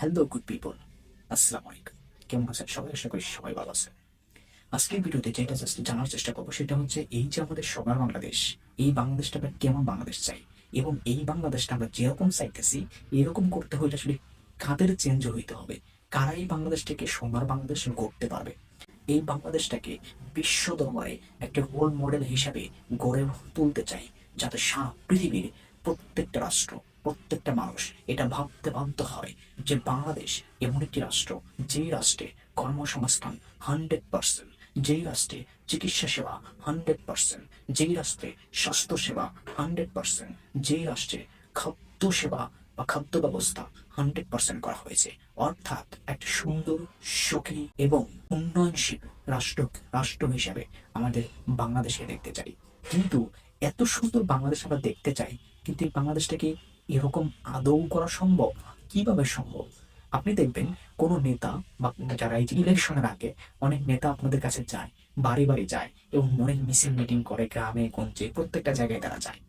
Hello good people আসসালামু আলাইকুম কেমন আছেন? সবাই আশা করি সবাই ভালো আছেন। আজকের ভিডিওতে যেটা জাস্ট জানার চেষ্টা করব, সেটা হচ্ছে এই যে আমাদের সবার বাংলাদেশ, এই বাংলাদেশটা আমরা কেমন বাংলাদেশ চাই? এবং এই বাংলাদেশটা আমরা যেরকম চাইতেছি, এরকম করতে হলে আসলে কাদের চেঞ্জ হইতে হবে? কারা এই বাংলাদেশটাকে সোনার বাংলাদেশ গড়তে পারবে? এই বাংলাদেশটাকে বিশ্ব দরবারে একটা রোল মডেল হিসাবে গড়ে তুলতে চাই, যাতে সারা পৃথিবীর প্রত্যেকটা রাষ্ট্র প্রত্যেকটা মানুষ এটা ভাবতে বাধ্য হয় যে বাংলাদেশ এমন একটি রাষ্ট্র, যেই রাষ্ট্রে কর্মসংস্থান হান্ড্রেড পার্সেন্ট, যেই রাষ্ট্রে চিকিৎসা সেবা হান্ড্রেড পার্সেন্ট, যেই রাষ্ট্রে স্বাস্থ্য সেবা হান্ড্রেড পার্সেন্ট, যেই রাষ্ট্রে খাদ্য সেবা বা খাদ্য ব্যবস্থা হান্ড্রেড পার্সেন্ট করা হয়েছে। অর্থাৎ একটা সুন্দর, সুখী এবং উন্নয়নশীল রাষ্ট্র রাষ্ট্র হিসাবে আমাদের বাংলাদেশকে দেখতে চাই। কিন্তু এত সুন্দর বাংলাদেশ আমরা দেখতে চাই, কিন্তু এই বাংলাদেশটাকে এরকম আদৌ করা সম্ভব? কীভাবে সম্ভব? আপনি দেখবেন কোন নেতা বা যারা এই ইলেকশনের আগে অনেক নেতা আপনাদের কাছে যায়, বাড়ি বাড়ি যায় এবং অনেক মিছিল মিটিং করে গ্রামে, গঞ্জে, প্রত্যেকটা জায়গায় তারা যায়।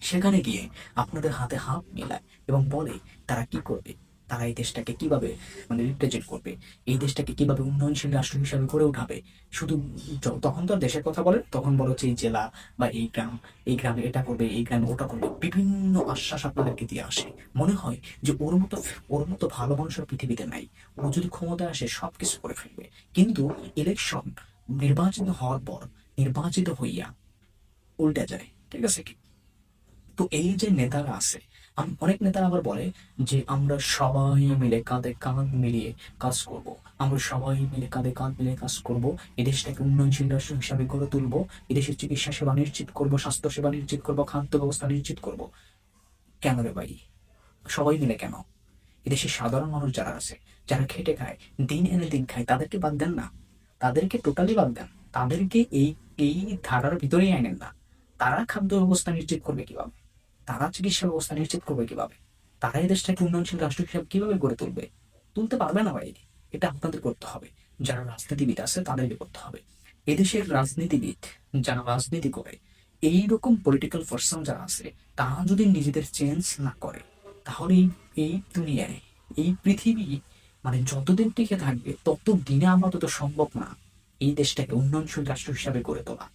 সেখানে গিয়ে আপনাদের হাতে হাত মেলায় এবং বলে তারা কি করবে? তারা এই দেশটাকে কীভাবে মানে রিপ্রেজেন্ট করবে? এই দেশটাকে কীভাবে উন্নয়নশীল রাষ্ট্র হিসাবে গড়ে উঠাবে? শুধু তখন তো দেশের কথা বলে তখন বলো হচ্ছে এই জেলা বা এই গ্রাম, এই গ্রামে এটা করবে, এই গ্রামে ওটা করবে, বিভিন্ন আশ্বাস আপনাদেরকে দিয়ে আসে। মনে হয় যে ওর মতো ওর মতো ভালো মানুষের পৃথিবীতে নাই। ও যদি ক্ষমতায় আসে সব কিছু করে ফেলবে। কিন্তু ইলেকশন নির্বাচিত হওয়ার পর, নির্বাচিত হইয়া উল্টে যায়, ঠিক আছে? কি তো এই যে নেতারা আছে অনেক নেতারা আবার বলে যে, আমরা সবাই মিলে কাঁধে কাঁধ মিলিয়ে কাজ করব। আমরা সবাই মিলে কাঁধে কাঁধ মিলিয়ে কাজ করব। এই দেশটাকে উন্নয়নশীল রাষ্ট্র হিসাবে গড়ে তুলব। এদেশের চিকিৎসা সেবা নিশ্চিত করব, স্বাস্থ্য সেবা নিশ্চিত করব, খাদ্য ব্যবস্থা নিশ্চিত করব। কেন রে ভাই? সবাই মিলে কেন? এদেশের সাধারণ মানুষ যারা আছে, যারা খেটে খায়, দিন এনে দিন খায়, তাদেরকে বাদ দেন না। তাদেরকে টোটালি বাদ দেন। তাদেরকে এই এই ধারার ভিতরেই আনেন না। তারা খাদ্য ব্যবস্থা নিশ্চিত করবে কীভাবে? তারা চিকিৎসা ব্যবস্থা নিশ্চিত করবে কীভাবে? তারা এই দেশটাকে উন্নয়নশীল রাষ্ট্র হিসাবে কীভাবে গড়ে তুলবে? তুলতে পারবে না ভাই এটা। আপনাদের করতে হবে। যারা রাজনীতিবিদ আছে, তাদেরকে করতে হবে। এদেশের রাজনীতিবিদ যারা রাজনীতি করে এই রকম পলিটিক্যাল পার্সন যারা আছে, তারা যদি নিজেদের চেঞ্জ না করে, তাহলে এই- দুনিয়ায়, এই পৃথিবী মানে যতদিন টিকে থাকবে তত দিনে আপাতত সম্ভব না এই দেশটাকে উন্নয়নশীল রাষ্ট্র হিসাবে গড়ে তোলা।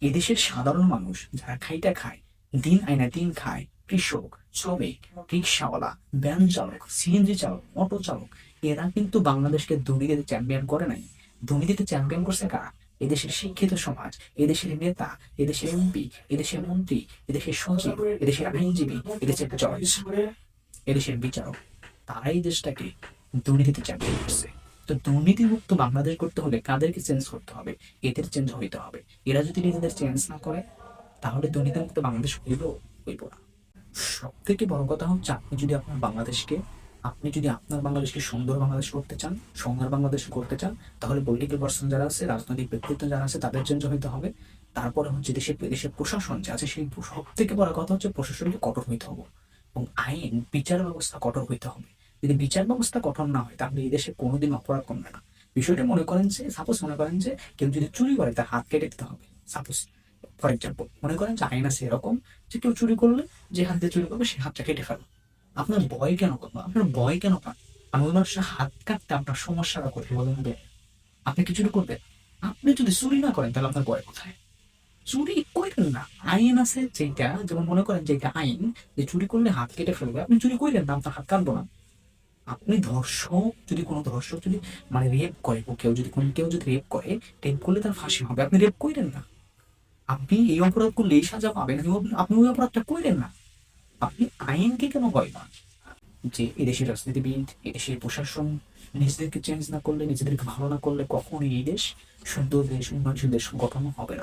এদেশের সাধারণ মানুষ যারা খাইটা খায় দিন আয়না দিন খায়। কৃষক, শ্রমিক রিক্সাওয়ালা ভ্যান চালক, সিএনজি চালক, অটো চালক, এরা কিন্তু বাংলাদেশকে দুর্নীতিতে চ্যাম্পিয়ন করে নাই। দুর্নীতিতে চ্যাম্পিয়ন করছে কারা? এদেশের শিক্ষিত সমাজ, এদেশের নেতা, এদেশের এমপি, এদেশের মন্ত্রী, এদেশের সচিব, এদেশের আইনজীবী, এদেশের জজ, এদেশের বিচারক। তারাই দেশটাকে দুর্নীতিতে চ্যাম্পিয়ন করছে। তো দুর্নীতিমুক্ত বাংলাদেশ করতে হলে কাদেরকে চেঞ্জ করতে হবে? এদের চেঞ্জ হইতে হবে। এরা যদি নিজেদের চেঞ্জ না করে তাহলে দুর্নীতিমুক্ত বাংলাদেশ হইব হইব না। সব থেকে বড় কথা হচ্ছে আপনি যদি আপনার বাংলাদেশকে, আপনি যদি আপনার বাংলাদেশকে সুন্দর বাংলাদেশ করতে চান, সোনার বাংলাদেশ করতে চান, তাহলে পলিটিক্যাল পার্সন যারা আছে, রাজনৈতিক ব্যক্তিত্ব যারা আছে, তাদের চেঞ্জ হইতে হবে। তারপরে হচ্ছে দেশের দেশের প্রশাসন যে আছে, সেই সব থেকে বড় কথা হচ্ছে প্রশাসনকে কঠোর হইতে হবে এবং আইন, বিচার ব্যবস্থা কঠোর হইতে হবে। যদি বিচার ব্যবস্থা কঠোর না হয়, তাহলে এই দেশে কোনোদিন অপরাধ কমবে না। বিষয়টা মনে করেন যে সাপোজ মনে করেন যে, কেউ যদি চুরি করে, তার হাত কেটে দিতে হবে। সাপোজ ফর এক্সাম্পল মনে করেন যে আইন আছে এরকম যে কেউ চুরি করলে যে হাত দিয়ে চুরি করবে, সে হাতটা কেটে ফেলো আপনার ভয় কেন করব? আপনার ভয় কেন পান? আমি মানুষের হাত কাটতে আপনার সমস্যাটা কোথায়? বলেন আপনি কি চুরি করবেন? আপনি যদি চুরি না করেন, তাহলে আপনার ভয় কোথায়? চুরি করেন না। আইন আছে যেটা যেমন মনে করেন যে এটা আইন যে চুরি করলে হাত কেটে ফেলবে। আপনি চুরি করলেন না, আপনার হাত কাটবো না। আপনি ধর্ষক, যদি কোনো ধর্ষক যদি মানে রেপ করে, কেউ যদি কোন, কেউ যদি রেপ করে রেপ করলে তার ফাঁসি হবে। আপনি রেপ করেন না। আপনি এই অপরাধ করলে এই সাজা পাবেন আপনি- ওই অপরাধটা করলেন না। আপনি আইনকে কেন ভয় পান? যে এদেশের রাজনীতিবিদ এদেশের প্রশাসন নিজেদেরকে চেঞ্জ না করলে, নিজেদেরকে ভালো না করলে কখনোই এই দেশ, সুন্দর দেশ, উন্নয়নশীল দেশ গঠন হবে না।